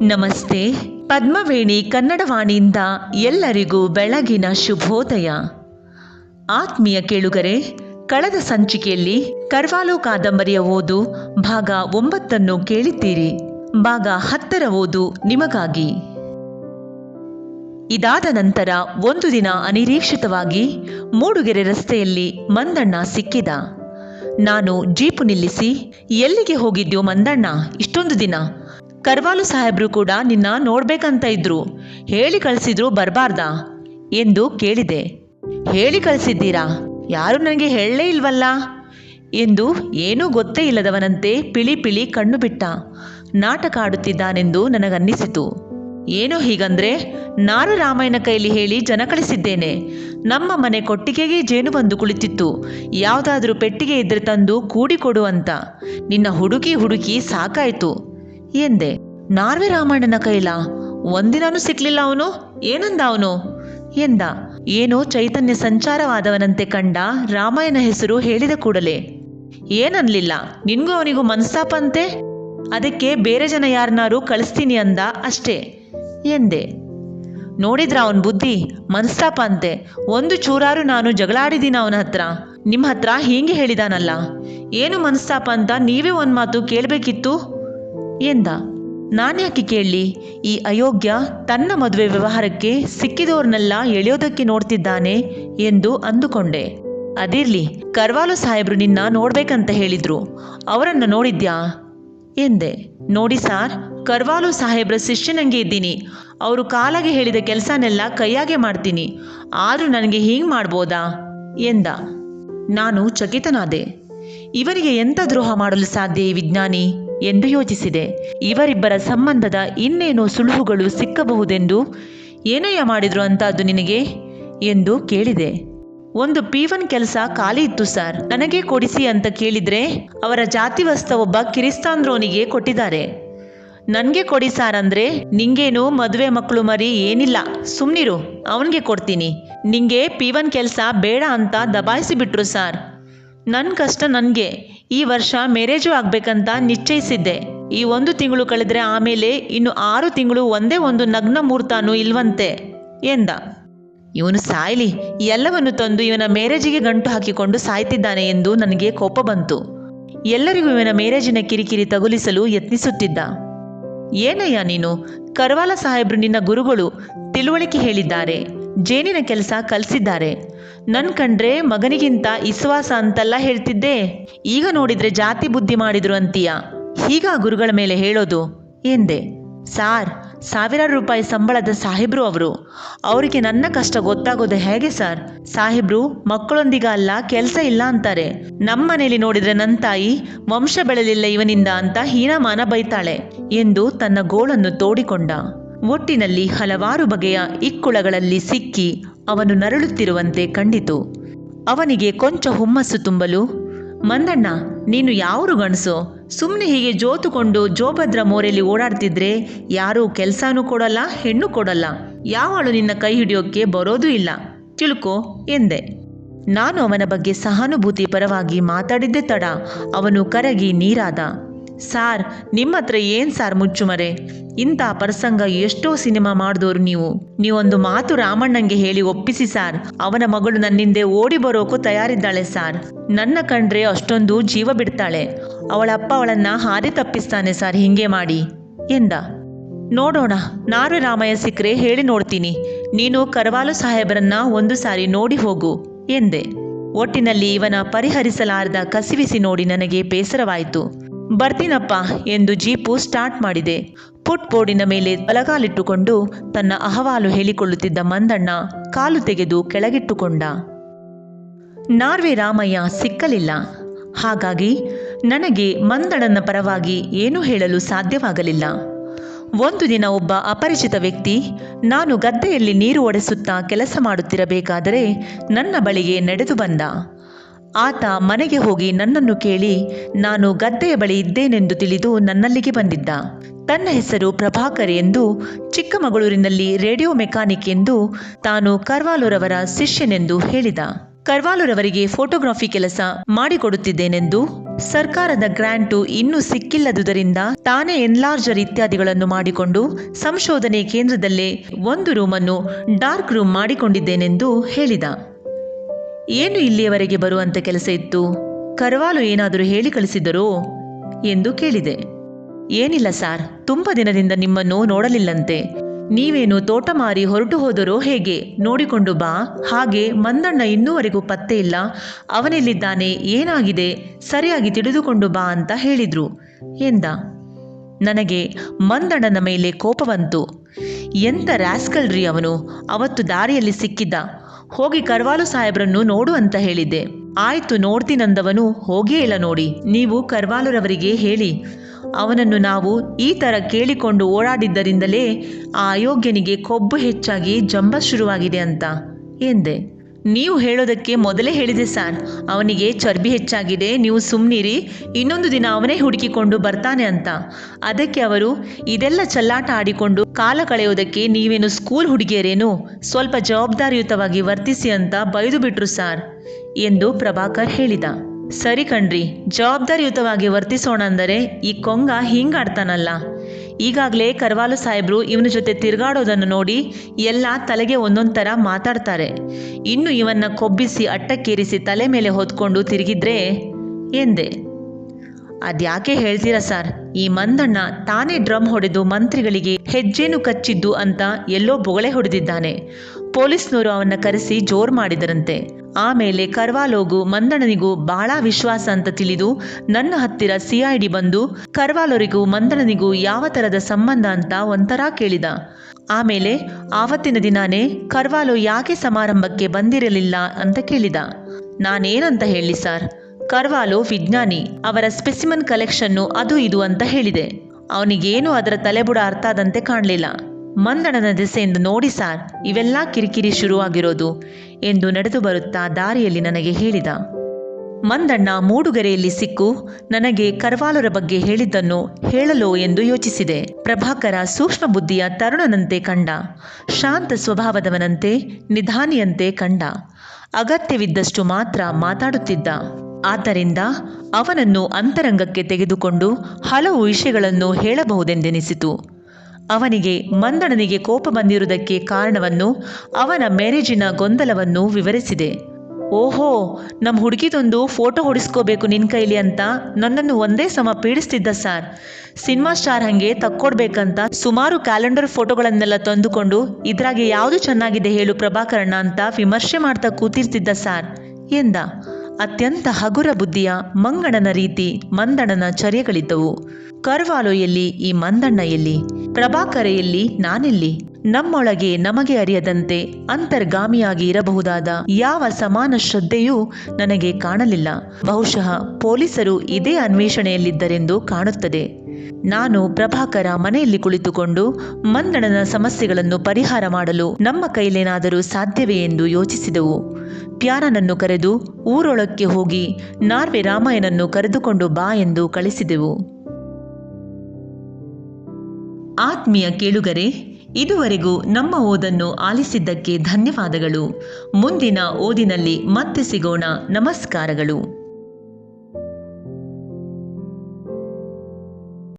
ನಮಸ್ತೆ, ಪದ್ಮವೇಣಿ ಕನ್ನಡವಾಣಿಯಿಂದ ಎಲ್ಲರಿಗೂ ಬೆಳಗಿನ ಶುಭೋದಯ. ಆತ್ಮೀಯ ಕೇಳುಗರೆ, ಕಳೆದ ಸಂಚಿಕೆಯಲ್ಲಿ ಕರ್ವಾಲೋ ಕಾದಂಬರಿಯ ಓದು ಭಾಗ ಒಂಬತ್ತನ್ನು ಕೇಳಿದ್ದೀರಿ. ಭಾಗ ಹತ್ತರ ಓದು ನಿಮಗಾಗಿ. ಇದಾದ ನಂತರ ಒಂದು ದಿನ ಅನಿರೀಕ್ಷಿತವಾಗಿ ಮೂಡುಗೆರೆ ರಸ್ತೆಯಲ್ಲಿ ಮಂದಣ್ಣ ಸಿಕ್ಕಿದ. ನಾನು ಜೀಪು ನಿಲ್ಲಿಸಿ, ಎಲ್ಲಿಗೆ ಹೋಗಿದ್ಯೋ ಮಂದಣ್ಣ, ಇಷ್ಟೊಂದು ದಿನ. ಕರ್ವಾಲು ಸಾಹೇಬ್ರು ಕೂಡ ನಿನ್ನ ನೋಡ್ಬೇಕಂತ ಇದ್ರು. ಹೇಳಿ ಕಳಿಸಿದ್ರು ಬರಬಾರ್ದಾ ಎಂದು ಕೇಳಿದೆ. ಹೇಳಿ ಕಳಿಸಿದ್ದೀರಾ? ಯಾರು ನನಗೆ ಹೇಳಲೇ ಇಲ್ವಲ್ಲ? ಎಂದು ಏನೂ ಗೊತ್ತೇ ಇಲ್ಲದವನಂತೆ ಪಿಳಿ ಪಿಳಿ ಕಣ್ಣು ಬಿಟ್ಟ. ನಾಟಕ ಆಡುತ್ತಿದ್ದಾನೆಂದು ನನಗನ್ನಿಸಿತು. ಏನೋ ಹೀಗಂದ್ರೆ ನಾನು ರಾಮಾಯಣ ಕೈಲಿ ಹೇಳಿ ಜನ ಕಳಿಸಿದ್ದೇನೆ. ನಮ್ಮ ಮನೆ ಕೊಟ್ಟಿಗೆಗೆ ಜೇನು ಬಂದು ಕುಳಿತಿತ್ತು. ಯಾವುದಾದ್ರೂ ಪೆಟ್ಟಿಗೆ ಇದ್ರೆ ತಂದು ಕೂಡಿಕೊಡು ಅಂತ. ನಿನ್ನ ಹುಡುಕಿ ಹುಡುಕಿ ಸಾಕಾಯ್ತು. ಎಂದೆ ನಾರ್ವೆ ರಾಮಣ್ಣನ ಕೈಲ ಒಂದಿನೂ ಸಿಕ್ಲಿಲ್ಲ ಅವನು, ಏನಂದ ಅವನು? ಎಂದ. ಏನೋ ಚೈತನ್ಯ ಸಂಚಾರವಾದವನಂತೆ ಕಂಡ ರಾಮಾಯಣ ಹೆಸರು ಹೇಳಿದ ಕೂಡಲೇ. ಏನನ್ಲಿಲ್ಲ, ನಿನ್ಗೂ ಅವನಿಗೂ ಮನಸ್ತಾಪಂತೆ ಅದಕ್ಕೆ ಬೇರೆ ಜನ ಯಾರನ್ನಾರು ಕಳಿಸ್ತೀನಿ ಅಂದ ಅಷ್ಟೇ, ಎಂದೆ. ನೋಡಿದ್ರ ಅವನ ಬುದ್ಧಿ ಮನಸ್ತಾಪ ಅಂತೆ, ಒಂದು ಚೂರಾರು ನಾನು ಜಗಳಾಡಿದೀನ ಅವನ ಹತ್ರ ನಿಮ್ಮ ಹತ್ರ ಹೀಗೆ ಹೇಳಿದಾನಲ್ಲ, ಏನು ಮನಸ್ತಾಪ ಅಂತ ನೀವೇ ಒಂದು ಮಾತು ಕೇಳಬೇಕಿತ್ತು? ಎಂದ, ನಾನ್ಯಾಕೆ ಕೇಳಲಿ? ಈ ಅಯೋಗ್ಯ ತನ್ನ ಮದುವೆ ವ್ಯವಹಾರಕ್ಕೆ ಸಿಕ್ಕಿದವ್ರನ್ನೆಲ್ಲ ಎಳೆಯೋದಕ್ಕೆ ನೋಡ್ತಿದ್ದಾನೆ ಎಂದು ಅಂದುಕೊಂಡೆ. ಅದಿರ್ಲಿ, ಕರ್ವಾಲು ಸಾಹೇಬ್ರು ನಿನ್ನ ನೋಡ್ಬೇಕಂತ ಹೇಳಿದ್ರು. ಅವರನ್ನು ನೋಡಿದ್ಯಾ? ಎಂದೆ, ನೋಡಿ ಸಾರ್, ಕರ್ವಾಲು ಸಾಹೇಬ್ರ ಶಿಷ್ಯನಂಗೆ ಇದ್ದೀನಿ. ಅವರು ಕಾಲಾಗೆ ಹೇಳಿದ ಕೆಲಸನೆಲ್ಲ ಕೈಯಾಗೆ ಮಾಡ್ತೀನಿ. ಆದರೂ ನನಗೆ ಹೀಂಗ್ ಮಾಡ್ಬೋದಾ? ಎಂದ, ನಾನು ಚಕಿತನಾದೆ. ಇವರಿಗೆ ಎಂಥ ದ್ರೋಹ ಮಾಡಲು ಸಾಧ್ಯ ಈ ವಿಜ್ಞಾನಿ? ಎಂದು ಯೋಚಿಸಿದೆ. ಇವರಿಬ್ಬರ ಸಂಬಂಧದ ಇನ್ನೇನು ಸುಳುಹುಗಳು ಸಿಕ್ಕಬಹುದೆಂದು ಏನಯ್ಯ ಮಾಡಿದ್ರು ಅಂತ ಅದು ನಿನಗೆ? ಎಂದು ಕೇಳಿದೆ. ಒಂದು ಪಿ ಒನ್ ಕೆಲಸ ಖಾಲಿ ಇತ್ತು ಸರ್. ನನಗೆ ಕೊಡಿಸಿ ಅಂತ ಕೇಳಿದ್ರೆ ಅವರ ಜಾತಿವಸ್ತ ಒಬ್ಬ ಕಿರಿಸ್ತಾಂದ್ರೋನಿಗೆ ಕೊಟ್ಟಿದ್ದಾರೆ. ನನಗೆ ಕೊಡಿ ಸಾರ್ ಅಂದ್ರೆ ನಿಂಗೇನು ಮದುವೆ ಮಕ್ಕಳು ಮರಿ ಏನಿಲ್ಲ. ಸುಮ್ನಿರು, ಅವನಿಗೆ ಕೊಡ್ತೀನಿ. ನಿಂಗೆ ಪಿ ಒನ್ ಕೆಲಸ ಬೇಡ ಅಂತ ದಬಾಯಿಸಿ ಬಿಟ್ರು ಸಾರ್. ನನ್ನ ಕಷ್ಟ ನನಗೆ. ಈ ವರ್ಷ ಮ್ಯಾರೇಜು ಆಗ್ಬೇಕಂತ ನಿಶ್ಚಯಿಸಿದ್ದೆ. ಈ ಒಂದು ತಿಂಗಳು ಕಳೆದ್ರೆ ಆಮೇಲೆ ಇನ್ನು ಆರು ತಿಂಗಳು ಒಂದೇ ಒಂದು ನಗ್ನ ಮುಹೂರ್ತಾನು ಇಲ್ವಂತೆ ಎಂದ. ಇವನು ಸಾಯ್ಲಿ, ಎಲ್ಲವನ್ನು ತಂದು ಇವನ ಮ್ಯಾರೇಜಿಗೆ ಗಂಟು ಹಾಕಿಕೊಂಡು ಸಾಯ್ತಿದ್ದಾನೆ ಎಂದು ನನಗೆ ಕೋಪ ಬಂತು. ಎಲ್ಲರಿಗೂ ಇವನ ಮ್ಯಾರೇಜಿನ ಕಿರಿಕಿರಿ ತಗುಲಿಸಲು ಯತ್ನಿಸುತ್ತಿದ್ದ. ಏನಯ್ಯ ನೀನು? ಕರ್ವಾಲ ಸಾಹೇಬ್ರು ನಿನ್ನ ಗುರುಗಳು ತಿಳುವಳಿಕೆ ಹೇಳಿದ್ದಾರೆ. ಜೇನಿನ ಕೆಲಸ ಕಲಿಸಿದ್ದಾರೆ. ನನ್ ಕಂಡ್ರೆ ಮಗನಿಗಿಂತ ಇಸ್ವಾಸ ಅಂತೆಲ್ಲ ಹೇಳ್ತಿದ್ದೆ. ಈಗ ನೋಡಿದ್ರೆ ಜಾತಿ ಬುದ್ಧಿ ಮಾಡಿದ್ರು ಅಂತೀಯ. ಹೀಗ ಗುರುಗಳ ಮೇಲೆ ಹೇಳೋದು ಎಂದೆ. ಸಾರ್, ಸಾವಿರಾರು ರೂಪಾಯಿ ಸಂಬಳದ ಸಾಹೇಬ್ರು ಅವರು. ಅವರಿಗೆ ನನ್ನ ಕಷ್ಟ ಗೊತ್ತಾಗೋದು ಹೇಗೆ ಸರ್? ಸಾಹೇಬ್ರು, ಮಕ್ಕಳೊಂದಿಗ ಅಲ್ಲ, ಕೆಲಸ ಇಲ್ಲ ಅಂತಾರೆ. ನಮ್ಮ ಮನೇಲಿ ನೋಡಿದ್ರೆ ನನ್ನ ತಾಯಿ ವಂಶ ಬೆಳೆಲಿಲ್ಲ ಇವನಿಂದ ಅಂತ ಹೀನಮಾನ ಬೈತಾಳೆ ಎಂದು ತನ್ನ ಗೋಳನ್ನು ತೋಡಿಕೊಂಡ. ಒಟ್ಟಿನಲ್ಲಿ ಹಲವಾರು ಬಗೆಯ ಇಕ್ಕುಳಗಳಲ್ಲಿ ಸಿಕ್ಕಿ ಅವನು ನರಳುತ್ತಿರುವಂತೆ ಕಂಡಿತು. ಅವನಿಗೆ ಕೊಂಚ ಹುಮ್ಮಸ್ಸು ತುಂಬಲು ಮಂದಣ್ಣ ನೀನು ಯಾವರು ಗಣಸು ಸುಮ್ಮನೆ ಹೀಗೆ ಜೋತುಕೊಂಡು ಜೋಭದ್ರ ಮೋರೆಯಲ್ಲಿ ಓಡಾಡ್ತಿದ್ರೆ ಯಾರೂ ಕೆಲಸನೂ ಕೊಡಲ್ಲ, ಹೆಣ್ಣು ಕೊಡಲ್ಲ. ಯಾವಳು ನಿನ್ನ ಕೈ ಹಿಡಿಯೋಕ್ಕೆ ಬರೋದೂ ಇಲ್ಲ. ತಿಳ್ಕೊ, ಎಂದೆ. ನಾನು ಅವನ ಬಗ್ಗೆ ಸಹಾನುಭೂತಿ ಪರವಾಗಿ ಮಾತಾಡಿದ್ದೆ ತಡ. ಅವನು ಕರಗಿ ನೀರಾದ ಸಾರ್ ನಿಮ್ಮ ಹತ್ರ ಏನ್ ಸಾರ್ ಮುಚ್ಚುಮರೆ? ಇಂಥ ಪ್ರಸಂಗ ಎಷ್ಟೋ ಸಿನಿಮಾ ಮಾಡಿದವರು ನೀವು. ನೀವೊಂದು ಮಾತು ರಾಮಣ್ಣಂಗೆ ಹೇಳಿ ಒಪ್ಪಿಸಿ ಸಾರ್. ಅವನ ಮಗಳು ನನ್ನಿಂದೆ ಓಡಿ ಬರೋಕು ತಯಾರಿದ್ದಾಳೆ ಸಾರ್. ನನ್ನ ಕಂಡ್ರೆ ಅಷ್ಟೊಂದು ಜೀವ ಬಿಡ್ತಾಳೆ. ಅವಳ ಅಪ್ಪ ಅವಳನ್ನ ಹಾದಿ ತಪ್ಪಿಸ್ತಾನೆ ಸಾರ್, ಹಿಂಗೆ ಮಾಡಿ. ಎಂದ. ನೋಡೋಣ, ನಾರು ರಾಮಯ್ಯ ಸಿಕ್ಕರೆ ಹೇಳಿ ನೋಡ್ತೀನಿ. ನೀನು ಕರವಾಲು ಸಾಹೇಬರನ್ನ ಒಂದು ಸಾರಿ ನೋಡಿ ಹೋಗು, ಎಂದೆ. ಒಟ್ಟಿನಲ್ಲಿ ಇವನ ಪರಿಹರಿಸಲಾರದ ಕಸಿವಿಸಿ ನೋಡಿ ನನಗೆ ಬೇಸರವಾಯಿತು. ಬರ್ತೀನಪ್ಪ ಎಂದು ಜೀಪು ಸ್ಟಾರ್ಟ್ ಮಾಡಿದೆ. ಪುಟ್ ಬೋರ್ಡಿನ ಮೇಲೆ ಬಲಗಾಲಿಟ್ಟುಕೊಂಡು ತನ್ನ ಅಹವಾಲು ಹೇಳಿಕೊಳ್ಳುತ್ತಿದ್ದ ಮಂದಣ್ಣ ಕಾಲು ತೆಗೆದು ಕೆಳಗಿಟ್ಟುಕೊಂಡ. ನಾರ್ವೆ ರಾಮಯ್ಯ ಸಿಕ್ಕಲಿಲ್ಲ. ಹಾಗಾಗಿ ನನಗೆ ಮಂದಣ್ಣನ ಪರವಾಗಿ ಏನೂ ಹೇಳಲು ಸಾಧ್ಯವಾಗಲಿಲ್ಲ. ಒಂದು ದಿನ ಒಬ್ಬ ಅಪರಿಚಿತ ವ್ಯಕ್ತಿ, ನಾನು ಗದ್ದೆಯಲ್ಲಿ ನೀರು ಒಡೆಸುತ್ತಾ ಕೆಲಸ ಮಾಡುತ್ತಿರಬೇಕಾದರೆ ನನ್ನ ಬಳಿಗೆ ನಡೆದು ಬಂದ. ಆತ ಮನೆಗೆ ಹೋಗಿ ನನ್ನನ್ನು ಕೇಳಿ, ನಾನು ಗದ್ದೆಯ ಬಳಿ ಇದ್ದೇನೆಂದು ತಿಳಿದು ನನ್ನಲ್ಲಿಗೆ ಬಂದಿದ್ದ. ತನ್ನ ಹೆಸರು ಪ್ರಭಾಕರ್ ಎಂದು, ಚಿಕ್ಕಮಗಳೂರಿನಲ್ಲಿ ರೇಡಿಯೋ ಮೆಕ್ಯಾನಿಕ್ ಎಂದು ತಾನು ಕರ್ವಾಲುರವರ ಶಿಷ್ಯನೆಂದು ಹೇಳಿದ. ಕರ್ವಾಲುರವರಿಗೆ ಫೋಟೋಗ್ರಾಫಿ ಕೆಲಸ ಮಾಡಿಕೊಡುತ್ತಿದ್ದೇನೆಂದು, ಸರ್ಕಾರದ ಗ್ರಾಂಟು ಇನ್ನೂ ಸಿಕ್ಕಿಲ್ಲದುದರಿಂದ ತಾನೇ ಎನ್ಲಾರ್ಜರ್ ಇತ್ಯಾದಿಗಳನ್ನು ಮಾಡಿಕೊಂಡು ಸಂಶೋಧನೆ ಕೇಂದ್ರದಲ್ಲೇ ಒಂದು ರೂಮನ್ನು ಡಾರ್ಕ್ ರೂಮ್ ಮಾಡಿಕೊಂಡಿದ್ದೇನೆಂದು ಹೇಳಿದ. ಏನು ಇಲ್ಲಿಯವರೆಗೆ ಬರುವಂತ ಕೆಲಸ ಇತ್ತು? ಕರ್ವಾಲು ಏನಾದರೂ ಹೇಳಿ ಕಳಿಸಿದ್ದರೋ? ಎಂದು ಕೇಳಿದೆ. ಏನಿಲ್ಲ ಸಾರ್, ತುಂಬ ದಿನದಿಂದ ನಿಮ್ಮನ್ನು ನೋಡಲಿಲ್ಲಂತೆ. ನೀವೇನು ತೋಟ ಮಾರಿ ಹೊರಟು ಹೋದರೋ ಹೇಗೆ? ನೋಡಿಕೊಂಡು ಬಾ. ಹಾಗೆ ಮಂದಣ್ಣ ಇನ್ನೂವರೆಗೂ ಪತ್ತೆ ಇಲ್ಲ. ಅವನೆಲ್ಲಿದ್ದಾನೆ, ಏನಾಗಿದೆ? ಸರಿಯಾಗಿ ತಿಳಿದುಕೊಂಡು ಬಾ ಅಂತ ಹೇಳಿದ್ರು. ಎಂದ. ನನಗೆ ಮಂದಣ್ಣನ ಮೇಲೆ ಕೋಪ ಬಂತು. ಎಂತ ರ್ಯಾಸ್ಕಲ್ರಿ ಅವನು? ಅವತ್ತು ದಾರಿಯಲ್ಲಿ ಸಿಕ್ಕಿದ್ದ. ಹೋಗಿ ಕರ್ವಾಲು ಸಾಹೇಬ್ರನ್ನು ನೋಡು ಅಂತ ಹೇಳಿದ್ದೆ. ಆಯ್ತು ನೋಡ್ತೀನಂದವನು ಹೋಗೇ ಇಲ್ಲ ನೋಡಿ. ನೀವು ಕರ್ವಾಲುರವರಿಗೆ ಹೇಳಿ. ಅವನನ್ನು ನಾವು ಈ ಥರ ಕೇಳಿಕೊಂಡು ಓಡಾಡಿದ್ದರಿಂದಲೇ ಆ ಅಯೋಗ್ಯನಿಗೆ ಕೊಬ್ಬು ಹೆಚ್ಚಾಗಿ ಜಂಬ ಶುರುವಾಗಿದೆ ಅಂತ ಎಂದೆ. ನೀವು ಹೇಳೋದಕ್ಕೆ ಮೊದಲೇ ಹೇಳಿದೆ ಸರ್ ಅವನಿಗೆ ಚರ್ಬಿ ಹೆಚ್ಚಾಗಿದೆ, ನೀವು ಸುಮ್ಮನಿರಿ ಇನ್ನೊಂದು ದಿನ ಅವನೇ ಹುಡುಕಿಕೊಂಡು ಬರ್ತಾನೆ ಅಂತ. ಅದಕ್ಕೆ ಅವರು, ಇದೆಲ್ಲ ಚಲ್ಲಾಟ ಆಡಿಕೊಂಡು ಕಾಲ ಕಳೆಯೋದಕ್ಕೆ ನೀವೇನು ಸ್ಕೂಲ್ ಹುಡುಗಿಯರೇನು? ಸ್ವಲ್ಪ ಜವಾಬ್ದಾರಿಯುತವಾಗಿ ವರ್ತಿಸಿ ಅಂತ ಬೈದು ಬಿಟ್ರು ಸಾರ್ ಎಂದು ಪ್ರಭಾಕರ್ ಹೇಳಿದ. ಸರಿ ಕಣ್ರಿ, ಜವಾಬ್ದಾರಿಯುತವಾಗಿ ವರ್ತಿಸೋಣ ಅಂದರೆ ಈ ಕೊಂಗ ಹಿಂಗಾಡ್ತಾನಲ್ಲ. ಈಗಾಗಲೇ ಕರ್ವಾಲು ಸಾಹೇಬ್ರು ಇವನ ಜೊತೆ ತಿರುಗಾಡೋದನ್ನು ನೋಡಿ ಎಲ್ಲ ತಲೆಗೆ ಒಂದೊಂದು ಥರ ಮಾತಾಡ್ತಾರೆ. ಇನ್ನು ಇವನ್ನ ಕೊಬ್ಬಿಸಿ ಅಟ್ಟಕ್ಕೇರಿಸಿ ತಲೆ ಮೇಲೆ ಹೊತ್ಕೊಂಡು ತಿರುಗಿದ್ರೆ ಎಂದೆ? ಅದ್ಯಾಕೆ ಹೇಳ್ತೀರಾ ಸರ್? ಈ ಮಂದಣ್ಣ ತಾನೇ ಡ್ರಮ್ ಹೊಡೆದು ಮಂತ್ರಿಗಳಿಗೆ ಹೆಜ್ಜೇನು ಕಚ್ಚಿದ್ದು ಅಂತ ಎಲ್ಲೋ ಬೊಗಳೆ ಹೊಡೆದಿದ್ದಾನೆ. ಪೊಲೀಸ್ನವರು ಅವನ್ನ ಕರೆಸಿ ಜೋರ್ ಮಾಡಿದರಂತೆ. ಆಮೇಲೆ ಕರ್ವಾಲೋಗು ಮಂದಣನಿಗೂ ಬಹಳ ವಿಶ್ವಾಸ ಅಂತ ತಿಳಿದು ನನ್ನ ಹತ್ತಿರ ಸಿಐಡಿ ಬಂದು ಕರ್ವಾಲೋರಿಗೂ ಮಂದಣನಿಗೂ ಯಾವ ಥರದ ಸಂಬಂಧ ಅಂತ ಒಂಥರ ಕೇಳಿದ. ಆಮೇಲೆ ಆವತ್ತಿನ ದಿನಾನೇ ಕರ್ವಾಲೋ ಯಾಕೆ ಸಮಾರಂಭಕ್ಕೆ ಬಂದಿರಲಿಲ್ಲ ಅಂತ ಕೇಳಿದ. ನಾನೇನಂತ ಹೇಳಿ ಸರ್, ಕರ್ವಾಲೋ ವಿಜ್ಞಾನಿ, ಅವರ ಸ್ಪೆಸಿಮನ್ ಕಲೆಕ್ಷನ್ನು ಅದು ಇದು ಅಂತ ಹೇಳಿದೆ. ಅವನಿಗೇನು ಅದರ ತಲೆಬುಡ ಅರ್ಥ ಆದಂತೆ ಕಾಣಲಿಲ್ಲ. ಮಂದಣನ ದೆಸೆಯಿಂದ ನೋಡಿ ಸಾರ್, ಇವೆಲ್ಲ ಕಿರಿಕಿರಿ ಶುರುವಾಗಿರೋದು ಎಂದು ನಡೆದು ಬರುತ್ತಾ ದಾರಿಯಲ್ಲಿ ನನಗೆ ಹೇಳಿದ. ಮಂದಣ್ಣ ಮೂಡುಗೆರೆಯಲ್ಲಿ ಸಿಕ್ಕು, ನನಗೆ ಕರ್ವಾಲರ ಬಗ್ಗೆ ಹೇಳಿದ್ದನ್ನು ಹೇಳಲೋ ಎಂದು ಯೋಚಿಸಿದೆ. ಪ್ರಭಾಕರ ಸೂಕ್ಷ್ಮ ಬುದ್ಧಿಯ ತರುಣನಂತೆ ಕಂಡ, ಶಾಂತ ಸ್ವಭಾವದವನಂತೆ ನಿಧಾನಿಯಂತೆ ಕಂಡ, ಅಗತ್ಯವಿದ್ದಷ್ಟು ಮಾತ್ರ ಮಾತಾಡುತ್ತಿದ್ದ. ಆದ್ದರಿಂದ ಅವನನ್ನು ಅಂತರಂಗಕ್ಕೆ ತೆಗೆದುಕೊಂಡು ಹಲವು ವಿಷಯಗಳನ್ನು ಹೇಳಬಹುದೆಂದೆನಿಸಿತು. ಅವನಿಗೆ ಮಂದಣನಿಗೆ ಕೋಪ ಬಂದಿರುವುದಕ್ಕೆ ಕಾರಣವನ್ನು ಅವನ ಮ್ಯಾರೇಜಿನ ಗೊಂದಲವನ್ನು ವಿವರಿಸಿದೆ. ಓಹೋ ನಮ್ಮ ಹುಡುಗಿದೊಂದು ಫೋಟೋ ಹೊಡಿಸ್ಕೋಬೇಕು ನಿನ್ನ ಕೈಲಿ ಅಂತ ನನ್ನನ್ನು ಒಂದೇ ಸಮ ಪೀಡಿಸ್ತಿದ್ದ ಸಾರ್. ಸಿನಿಮಾ ಸ್ಟಾರ್ ಹಂಗೆ ತಕ್ಕೊಡ್ಬೇಕಂತ ಸುಮಾರು ಕ್ಯಾಲೆಂಡರ್ ಫೋಟೋಗಳನ್ನೆಲ್ಲ ತಂದುಕೊಂಡು ಇದ್ರಾಗೆ ಯಾವುದು ಚೆನ್ನಾಗಿದೆ ಹೇಳು ಪ್ರಭಾಕರಣ್ಣ ಅಂತ ವಿಮರ್ಶೆ ಮಾಡ್ತಾ ಕೂತಿರ್ತಿದ್ದ ಸಾರ್ ಎಂದ. ಅತ್ಯಂತ ಹಗುರ ಬುದ್ಧಿಯ ಮಂಗಣನ ರೀತಿ ಮಂದಣನ ಚರ್ಯಗಳಿದ್ದವು. ಕರ್ವಾಲೊಯಲ್ಲಿ ಈ ಮಂದಣ್ಣ ಎಲ್ಲಿ? ಪ್ರಭಾಕರ ಎಲ್ಲಿ ನಾನೆಲ್ಲಿ? ನಮ್ಮೊಳಗೆ ನಮಗೆ ಅರಿಯದಂತೆ ಅಂತರ್ಗಾಮಿಯಾಗಿ ಇರಬಹುದಾದ ಯಾವ ಸಮಾನ ಶ್ರದ್ಧೆಯೂ ನನಗೆ ಕಾಣಲಿಲ್ಲ. ಬಹುಶಃ ಪೊಲೀಸರು ಇದೇ ಅನ್ವೇಷಣೆಯಲ್ಲಿದ್ದರೆಂದು ಕಾಣುತ್ತದೆ. ನಾನು ಪ್ರಭಾಕರ ಮನೆಯಲ್ಲಿ ಕುಳಿತುಕೊಂಡು ಮಂದಣನ ಸಮಸ್ಯೆಗಳನ್ನು ಪರಿಹಾರ ಮಾಡಲು ನಮ್ಮ ಕೈಲೇನಾದರೂ ಸಾಧ್ಯವೇ ಎಂದು ಯೋಚಿಸಿದೆವು. ಪ್ಯಾರನನ್ನು ಕರೆದು ಊರೊಳಕ್ಕೆ ಹೋಗಿ ನಾರ್ವೆ ರಾಮಾಯಣನ್ನು ಕರೆದುಕೊಂಡು ಬಾ ಎಂದು ಕಳಿಸಿದೆವು. ಆತ್ಮೀಯ ಕೇಳುಗರೆ, ಇದುವರೆಗೂ ನಮ್ಮ ಓದನ್ನು ಆಲಿಸಿದ್ದಕ್ಕೆ ಧನ್ಯವಾದಗಳು. ಮುಂದಿನ ಓದಿನಲ್ಲಿ ಮತ್ತೆ ಸಿಗೋಣ. ನಮಸ್ಕಾರಗಳು.